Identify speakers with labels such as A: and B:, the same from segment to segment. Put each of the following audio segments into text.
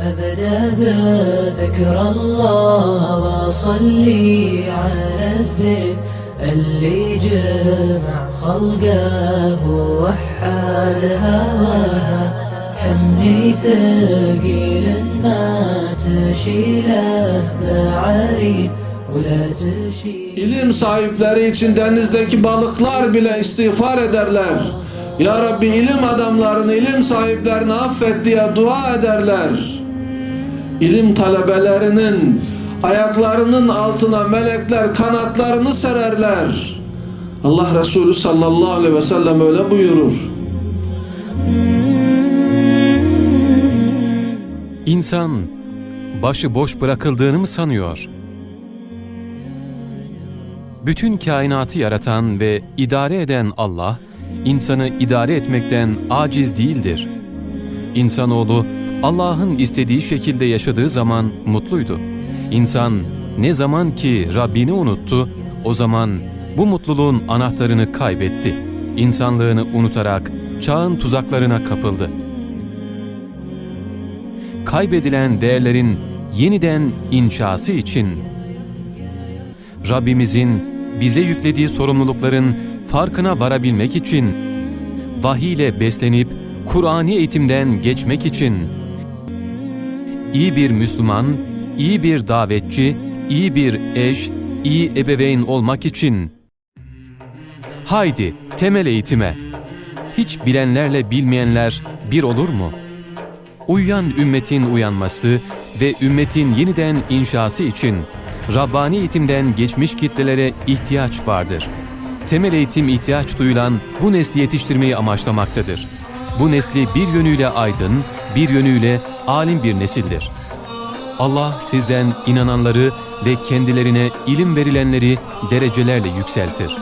A: أبدأ بذكر الله وأصلي على الزين اللي جمع خلقه ووحد هواها حمني ثقيل ما تشيله بعرين ولا تشيل
B: İlim sahipleri için denizdeki balıklar bile istiğfar ederler. Ya Rabbi ilim adamlarını, ilim sahiplerini affet diye dua ederler. İlim talebelerinin ayaklarının altına melekler kanatlarını sererler. Allah Resulü sallallahu aleyhi ve sellem öyle buyurur.
C: İnsan başı boş bırakıldığını mı sanıyor? Bütün kainatı yaratan ve idare eden Allah, insanı idare etmekten aciz değildir. İnsanoğlu Allah'ın istediği şekilde yaşadığı zaman mutluydu. İnsan ne zaman ki Rabbini unuttu, o zaman bu mutluluğun anahtarını kaybetti. İnsanlığını unutarak çağın tuzaklarına kapıldı kaybedilen değerlerin yeniden inşası için Rabbimizin bize yüklediği sorumlulukların farkına varabilmek için vahiy ile beslenip Kur'ani eğitimden geçmek için iyi bir Müslüman, iyi bir davetçi, iyi bir eş, iyi ebeveyn olmak için haydi temel eğitime. Hiç bilenlerle bilmeyenler bir olur mu?'' uyuyan ümmetin uyanması ve ümmetin yeniden inşası için Rabbani eğitimden geçmiş kitlelere ihtiyaç vardır. Temel eğitim ihtiyaç duyulan bu nesli yetiştirmeyi amaçlamaktadır. Bu nesli bir yönüyle aydın, bir yönüyle alim bir nesildir. Allah sizden inananları ve kendilerine ilim verilenleri derecelerle yükseltir.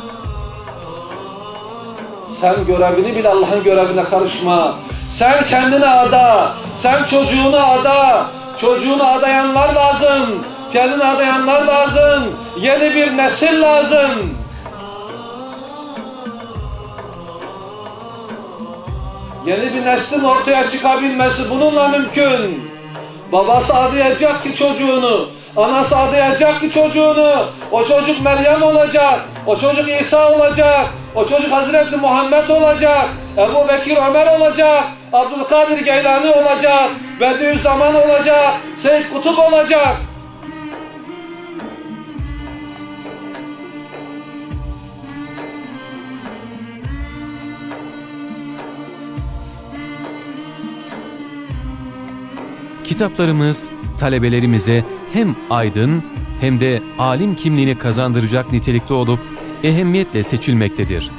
B: Sen görevini bil Allah'ın görevine karışma. Sen kendini ada. Sen çocuğunu ada. Çocuğunu adayanlar lazım. Kendini adayanlar lazım. Yeni bir nesil lazım. Yeni bir neslin ortaya çıkabilmesi bununla mümkün. Babası adayacak ki çocuğunu, anası adayacak ki çocuğunu. O çocuk Meryem olacak, o çocuk İsa olacak, o çocuk Hazreti Muhammed olacak, Ebu Bekir Ömer olacak, Abdülkadir Geylani olacak, Bediüzzaman olacak, Seyyid Kutup olacak.
C: Kitaplarımız talebelerimize hem aydın hem de alim kimliğini kazandıracak nitelikte olup ehemmiyetle seçilmektedir.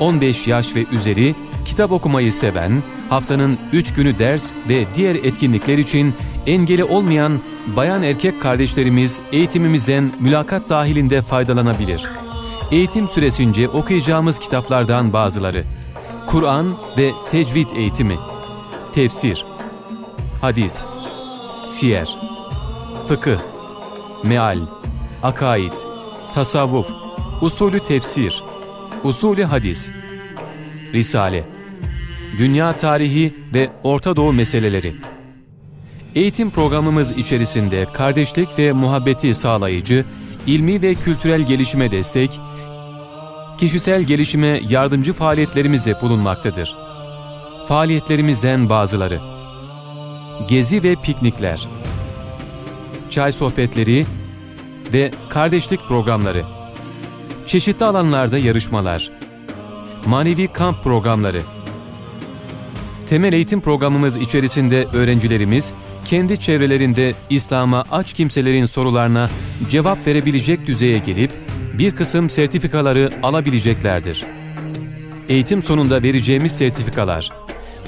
C: 15 yaş ve üzeri kitap okumayı seven, haftanın 3 günü ders ve diğer etkinlikler için engeli olmayan bayan erkek kardeşlerimiz eğitimimizden mülakat dahilinde faydalanabilir. Eğitim süresince okuyacağımız kitaplardan bazıları Kur'an ve tecvid eğitimi, tefsir, hadis, siyer, fıkıh, meal, akaid, tasavvuf, usulü tefsir, usulü hadis, risale, dünya tarihi ve Orta Doğu meseleleri. Eğitim programımız içerisinde kardeşlik ve muhabbeti sağlayıcı, ilmi ve kültürel gelişime destek, kişisel gelişime yardımcı faaliyetlerimiz de bulunmaktadır. Faaliyetlerimizden bazıları gezi ve piknikler, çay sohbetleri ve kardeşlik programları, çeşitli alanlarda yarışmalar, manevi kamp programları. Temel eğitim programımız içerisinde öğrencilerimiz kendi çevrelerinde İslam'a aç kimselerin sorularına cevap verebilecek düzeye gelip bir kısım sertifikaları alabileceklerdir. Eğitim sonunda vereceğimiz sertifikalar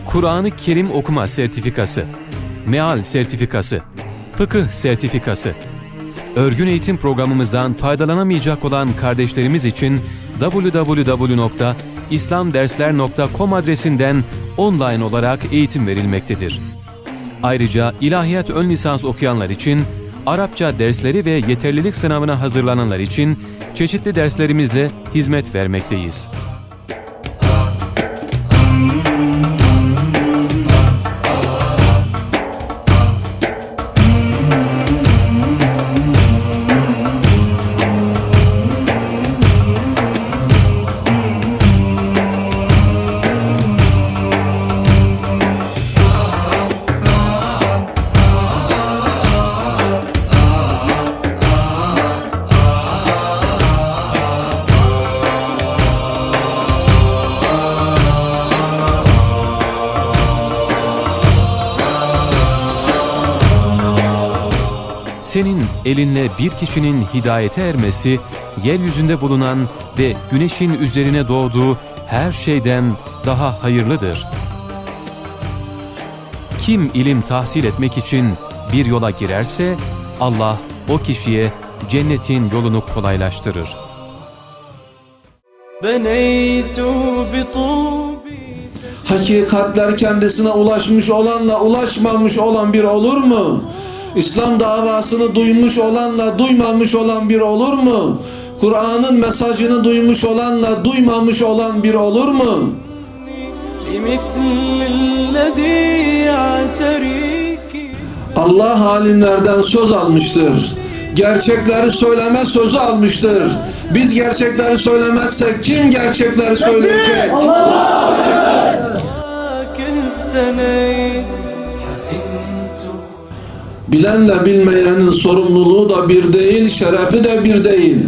C: Kur'an-ı Kerim okuma sertifikası, meal sertifikası, fıkıh sertifikası. Örgün eğitim programımızdan faydalanamayacak olan kardeşlerimiz için www.islamdersler.com adresinden online olarak eğitim verilmektedir. Ayrıca ilahiyat ön lisans okuyanlar için Arapça dersleri ve yeterlilik sınavına hazırlananlar için çeşitli derslerimizle hizmet vermekteyiz. senin elinle bir kişinin hidayete ermesi, yeryüzünde bulunan ve güneşin üzerine doğduğu her şeyden daha hayırlıdır. Kim ilim tahsil etmek için bir yola girerse, Allah o kişiye cennetin yolunu kolaylaştırır.
B: Hakikatler kendisine ulaşmış olanla ulaşmamış olan bir olur mu? İslam davasını duymuş olanla duymamış olan bir olur mu? Kur'an'ın mesajını duymuş olanla duymamış olan bir olur mu? Allah alimlerden söz almıştır. Gerçekleri söyleme sözü almıştır. Biz gerçekleri söylemezsek kim gerçekleri söyleyecek?
D: Allah!
B: Bilenle bilmeyenin sorumluluğu da bir değil, şerefi de bir değil.